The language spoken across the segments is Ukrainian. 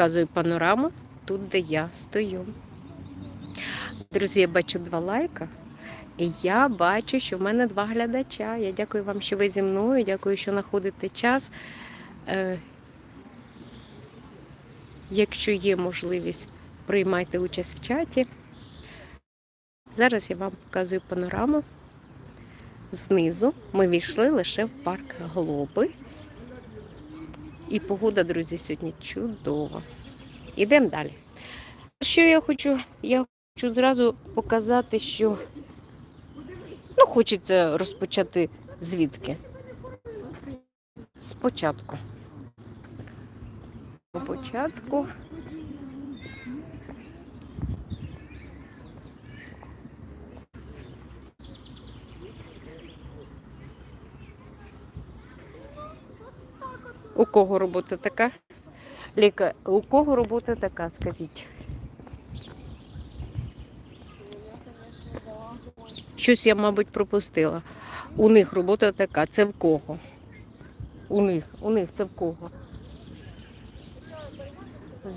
показую панораму тут, де я стою. Друзі, я бачу два лайка. І я бачу, що в мене два глядача. Я дякую вам, що ви зі мною. Дякую, що знаходите час. Е, Якщо є можливість, приймайте участь в чаті. Зараз я вам показую панораму. Знизу ми війшли лише в парк Глоби. І погода, друзі, сьогодні чудова. Ідемо далі. Що я хочу? Я хочу зразу показати, що ну, хочеться розпочати звідки? Спочатку. По У кого робота така? Ліка, у кого робота така, скажіть? Щось я, мабуть, пропустила. У них робота така. Це в кого? У них, у них це в кого?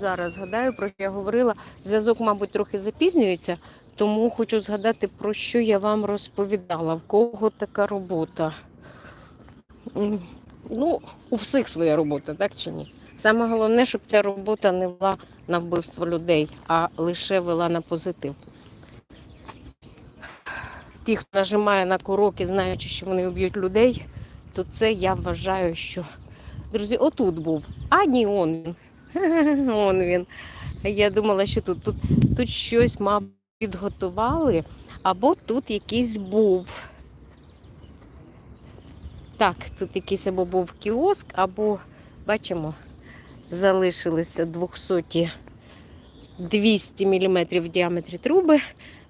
Зараз згадаю, про що я говорила. Зв'язок, мабуть, трохи запізнюється, тому хочу згадати, про що я вам розповідала. В кого така робота? Ну, у всіх своя робота, так чи ні? Саме головне, щоб ця робота не вела на вбивство людей, а лише вела на позитив. Ті, хто нажимає на куроки, знаючи, що вони вб'ють людей, то це я вважаю, що. Друзі, отут був. А ні, он він. Он він. Я думала, що тут, тут, тут щось, мабуть, підготували, або тут якийсь був. Так, тут якийсь або був кіоск, або, бачимо, залишилися 200 200 мм в діаметрі труби,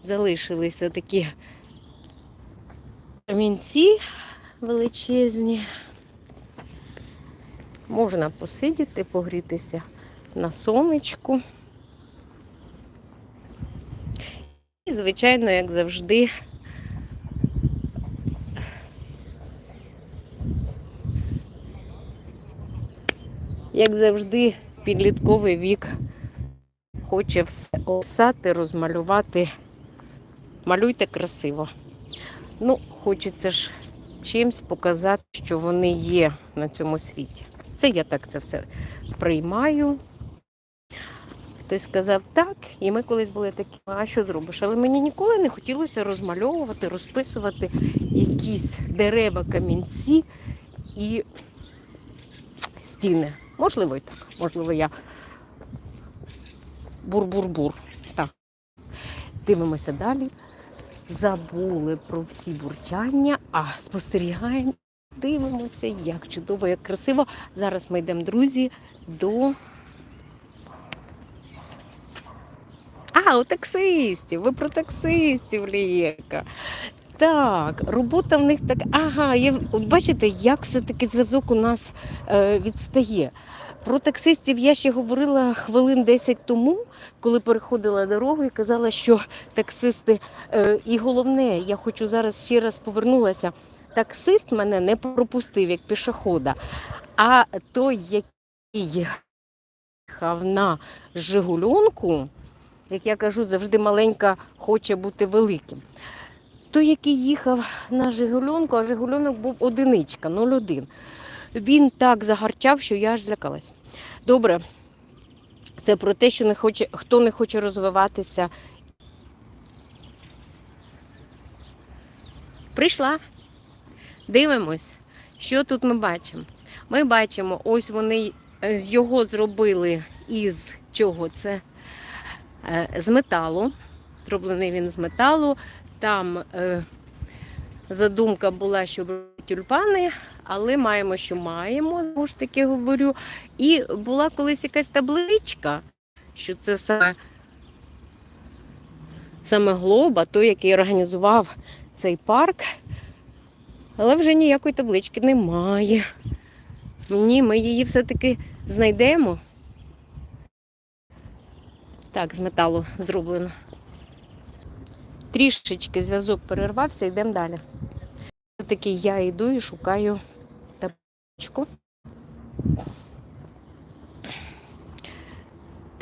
залишилися такі камінці величезні. Можна посидіти, погрітися на сонечку. І, звичайно, як завжди, як завжди, підлітковий вік хоче все описати, розмалювати. Малюйте красиво. Ну, хочеться ж чимсь показати, що вони є на цьому світі. Це я так це все приймаю. Хтось сказав так, і ми колись були такі, а що зробиш? Але мені ніколи не хотілося розмальовувати, розписувати якісь дерева, камінці і стіни. Можливо, і так. Можливо, я бур-бур-бур. Так. Дивимося далі. Забули про всі бурчання, а спостерігаємо, дивимося, як чудово, як красиво. Зараз ми йдемо, друзі, до. А, у таксистів. Ви про таксистів, Лієка. Так, робота в них так. Ага, я, от бачите, як все-таки зв'язок у нас е, відстає. Про таксистів я ще говорила хвилин 10 тому, коли переходила дорогу і казала, що таксисти. Е, і головне, я хочу зараз ще раз повернулася. Таксист мене не пропустив як пішохода, а той, який їхав на Жигульонку, як я кажу, завжди маленька хоче бути великим. Той, який їхав на Жигульонку, а Жигульонок був одиничка, 0,1. Він так загарчав, що я аж злякалась. Добре, це про те, що не хоче, хто не хоче розвиватися. Прийшла. Дивимось, що тут ми бачимо. Ми бачимо, ось вони е, його зробили із чого це? Е, З металу. Зроблений він з металу. Там е, задумка була, щоб тюльпани, але маємо, що маємо, знову ж таки говорю. І була колись якась табличка, що це саме, саме Глоба, той, який організував цей парк. Але вже ніякої таблички немає. Ні, ми її все-таки знайдемо. Так, з металу зроблено. Трішечки зв'язок перервався, йдемо далі. Все-таки я йду і шукаю табличку.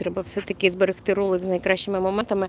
треба все-таки зберегти ролик з найкращими моментами.